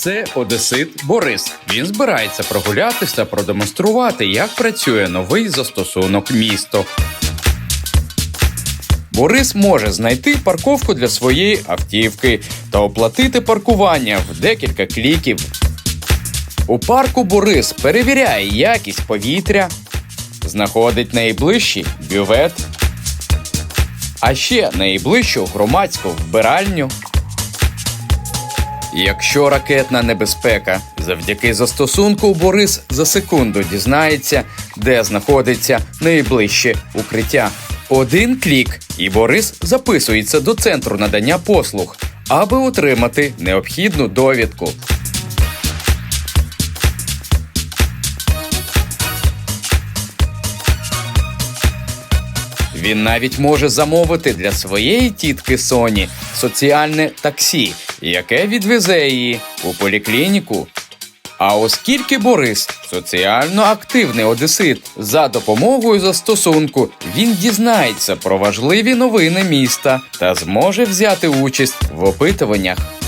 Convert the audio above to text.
Це Одесит Борис. Він збирається прогулятися та продемонструвати, як працює новий застосунок місто. Борис може знайти парковку для своєї автівки та оплатити паркування в декілька кліків. У парку Борис перевіряє якість повітря, знаходить найближчий бювет, а ще найближчу громадську вбиральню. Якщо ракетна небезпека, завдяки застосунку Борис за секунду дізнається, де знаходиться найближче укриття. Один клік, і Борис записується до центру надання послуг, аби отримати необхідну довідку. Він навіть може замовити для своєї тітки Соні соціальне таксі, яке відвезе її у поліклініку. А оскільки Борис соціально активний одесит, за допомогою застосунку він дізнається про важливі новини міста та зможе взяти участь в опитуваннях.